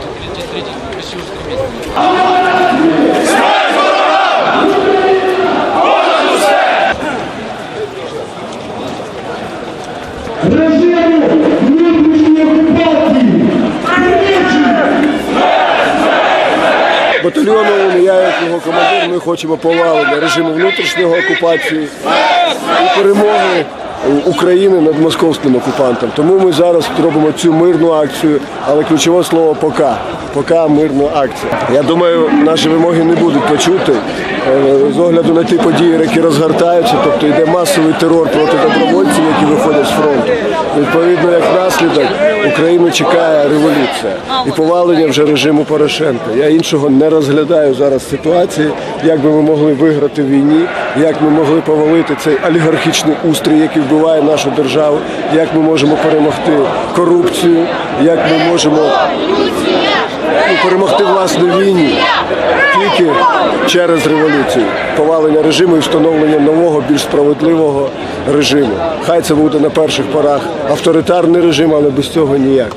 Смотрите, красивое место. режиму внутрішньої окупації. Батальйоном я як його командир, ми хочемо повалення режиму внутрішньої окупації і перемоги України над московським окупантом. Тому ми зараз робимо цю мирну акцію, але ключове слово пока. Пока мирна акція. Я думаю, наші вимоги не будуть почути е, з огляду на ті події, які розгортаються, тобто йде масовий терор проти добровольців, які виходять з фронту. Відповідно, як наслідок Україну чекає революція і повалення вже режиму Порошенка. Я іншого не розглядаю зараз ситуації, як би ми могли виграти в війні, як ми могли повалити цей олігархічний устрій, який вбиває нашу державу, як ми можемо перемогти корупцію, як ми можемо ну, перемогти власну війні тільки через революцію, повалення режиму і встановлення нового, більш справедливого режиму. Хай це буде на перших порах авторитарний режим, але без цього ніяк.